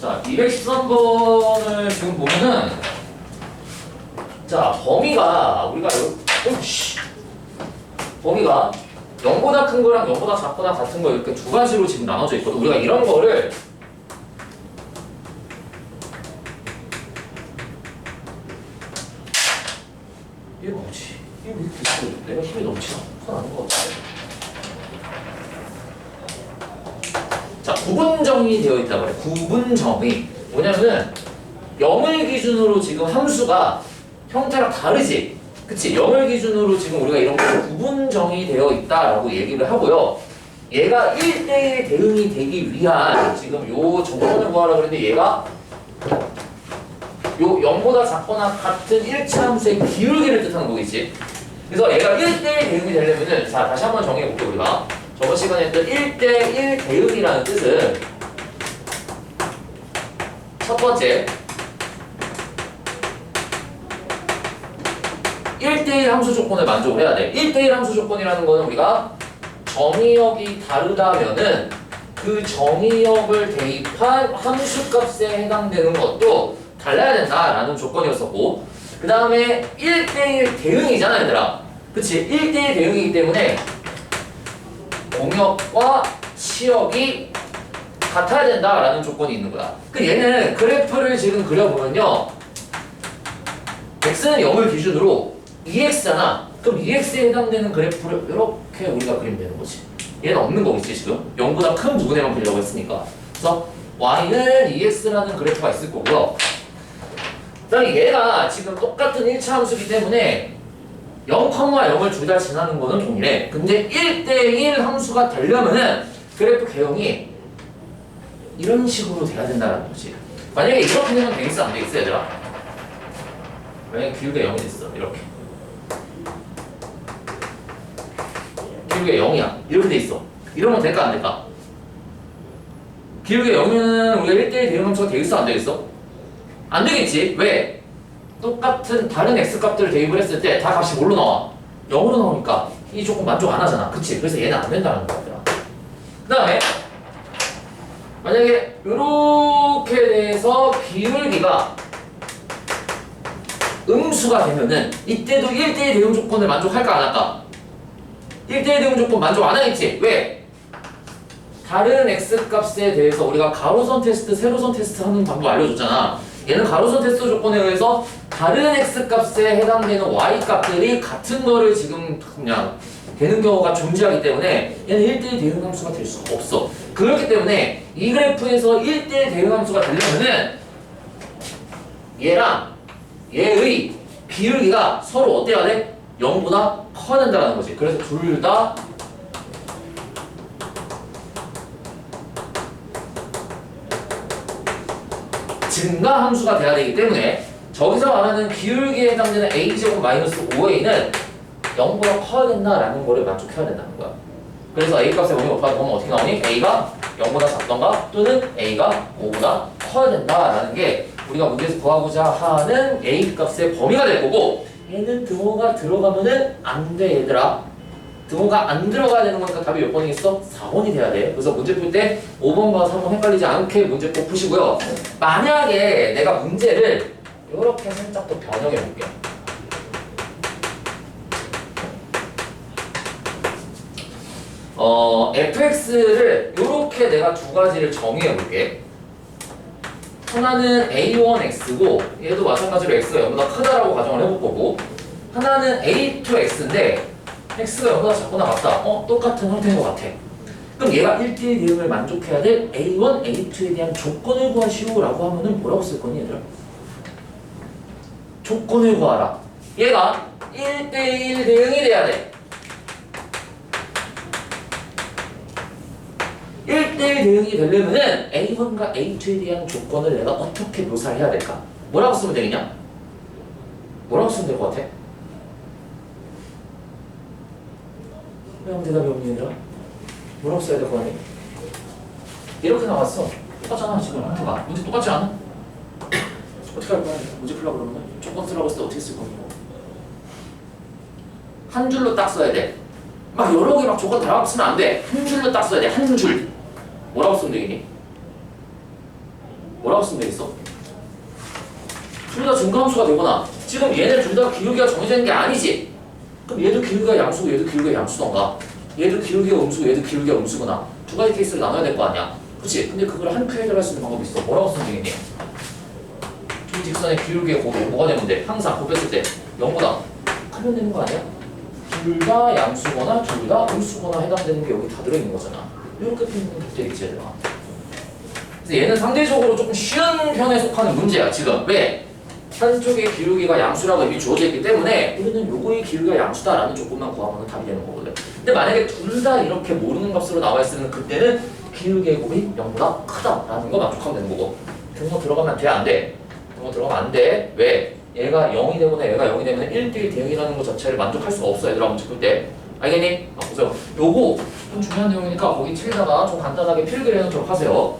자, 213번을 지금 보면은 자, 범위가 우리가 요 오씨. 범위가 0보다 큰 거랑 0보다 작거나 같은 거 이렇게 두 가지로 지금 나눠져 있거든. 우리가 이런 거를 이게 뭐지? 이게 왜 이렇게 있어? 내가 힘이 넘치나? 손안는 것 같아. 자, 구분정이 되어 있다고 그래. 구분정이. 뭐냐면은 0을 기준으로 지금 함수가 형태랑 다르지. 그치? 0을 기준으로 지금 우리가 이런 거 구분정이 되어 있다라고 얘기를 하고요. 얘가 1대1 대응이 되기 위한 지금 요 정권을 구하라고 그랬는데 얘가 요 0보다 작거나 같은 일차 함수의 기울기를 뜻하는 거겠지. 그래서 얘가 1대1 대응이 되려면은 자 다시 한번 정해볼게요 우리가 저번 시간에 했던 1대1 대응이라는 뜻은 첫 번째 1대1 함수 조건을 만족을 해야 돼. 1대1 함수 조건이라는 거는 우리가 정의역이 다르다면은 그 정의역을 대입한 함수값에 해당되는 것도 달라야 된다라는 조건이었었고 그 다음에 1대1 대응이잖아 얘들아 그치 1대1 대응이기 때문에 공역과 시역이 같아야 된다라는 조건이 있는 거야. 그 얘는 그래프를 지금 그려보면요. x는 0을 기준으로 2x잖아. 그럼 2x에 해당되는 그래프를 이렇게 우리가 그리면 되는 거지. 얘는 없는 거겠지 지금? 0보다 큰 부분에만 그리려고 했으니까. 그래서 y는 2x라는 그래프가 있을 거고요. 그다음에 얘가 지금 똑같은 1차 함수기 때문에 0,0을 둘 다 지나는 거는 동일해. 근데 1대1 함수가 되려면은 그래프 개형이 이런 식으로 돼야 된다는 거지. 만약에 이렇게 되면 되겠어 안 되겠어 얘들아? 만약에 기울기가 0이 됐어 이렇게 기울기가 0이야 이렇게 돼 있어 이러면 될까 안 될까? 기울기가 0이면 우리가 1대1 대응 함수가 되겠어 안 되겠어? 안 되겠지. 왜? 똑같은 다른 x 값들을 대입을 했을 때 다 값이 뭘로 나와? 0으로 나오니까 이 조건 만족 안 하잖아. 그치? 그래서 얘는 안 된다는 거야. 그 다음에 만약에 이렇게 돼서 기울기가 음수가 되면은 이때도 1대1 대응 조건을 만족할까 안 할까? 1대1 대응 조건 만족 안 하겠지? 왜? 다른 x 값에 대해서 우리가 가로선 테스트, 세로선 테스트 하는 방법 알려줬잖아. 얘는 가로선 테스트 조건에 의해서 다른 x 값에 해당되는 y 값들이 같은 거를 지금 그냥 되는 경우가 존재하기 때문에 얘는 1대1 대응 함수가 될 수가 없어. 그렇기 때문에 이 그래프에서 1대1 대응 함수가 되려면은 얘랑 얘의 비율기가 서로 어때야 돼? 0보다 커야 된다는 거지. 그래서 둘 다 증가 함수가 돼야 되기 때문에 저기서 말하는 기울기에 해당되는 a제곱 마이너스 5a는 0보다 커야 된다라는 거를 만족해야 된다는 거야. 그래서 a 값에 0이 곱하기 보면 어떻게 나오니? a가 0보다 작던가 또는 a가 5보다 커야 된다라는 게 우리가 문제에서 구하고자 하는 a 값의 범위가 될 거고 얘는 등호가 들어가면은 안 돼 얘들아. 등호가 안 들어가야 되는 거니까 답이 몇 번이겠어? 4번이 돼야 돼. 그래서 문제 풀 때 5번과 3번 헷갈리지 않게 문제 꼭 푸시고요. 만약에 내가 문제를 이렇게 살짝 더 변형해 볼게요. 어, fx를 이렇게 내가 두 가지를 정의해 볼게. 하나는 a1x고 얘도 마찬가지로 x가 0보다 크다라고 가정을 해볼 거고 하나는 a2x인데 x가 0보다 작거나 같다. 어? 똑같은 형태인 것 같아. 그럼 얘가 1대1 대응을 만족해야 될 a1, a2에 대한 조건을 구하시오라고 하면은 뭐라고 쓸 거니 얘들아? 조건을 구하라. 얘가 1대1 대응이 돼야 돼. 1대1 대응이 되려면은 A1과 A2에 대한 조건을 내가 어떻게 묘사를 해야 될까? 뭐라고 쓰면 되겠냐? 뭐라고 쓰면 될 것 같아? 왜 아무 대답이 없니 얘들아? 뭐라고 써야 될것 같니? 이렇게 나왔어 똑같잖아 지금 문제가 문제 똑같지 않아? 어떻게 할 거야? 풀려고 그러면 조건 쓰라고 했을 때 어떻게 쓸 거니? 한 줄로 딱 써야 돼. 막 여러 개 막 조건 달아갖고 쓰면 안 돼. 한 줄로 딱 써야 돼. 한 줄. 뭐라고 쓰면 되겠니? 뭐라고 쓰면 되겠어? 둘다 증가함수가 되거나 지금 얘네 둘 다 기울기가 정해진 게 아니지 그럼 얘도 기울기가 양수고 얘도 기울기가 양수던가 얘도 기울기가 음수고 얘도 기울기가 음수구나 두 가지 케이스를 나눠야 될 거 아니야 그치? 근데 그걸 한표 해결할 수 있는 방법이 있어 뭐라고 쓰면 되겠니? 두 직선의 기울기의 곱이 뭐가 되면 돼? 항상 곱했을 때 0보다 크면 되는 거 아니야? 둘 다 양수거나 둘 다 음수거나 해당되는 게 여기 다 들어있는 거잖아 이렇게 풀면 되겠지 얘들아 그래서 얘는 상대적으로 조금 쉬운 편에 속하는 문제야 지금 왜? 한쪽의 기울기가 양수라고 이미 주어져 있기 때문에 우리는 요거의 기울기가 양수다라는 조건만 구하면 답이 되는 거거든 근데 만약에 둘 다 이렇게 모르는 값으로 나와 있으면 그때는 기울기의 곱이 0보다 크다라는 거 만족하면 되는 거고 등호 들어가면 돼? 안 돼? 등호 들어가면 안 돼. 왜? 얘가 0이 되거나 얘가 0이 되면 1대1 대응이라는 것 자체를 만족할 수가 없어 얘들아 문제 풀때 알겠니? 아, 보세요 요거 좀 중요한 내용이니까 거기 책에다가 좀 간단하게 필기를 해놓도록 하세요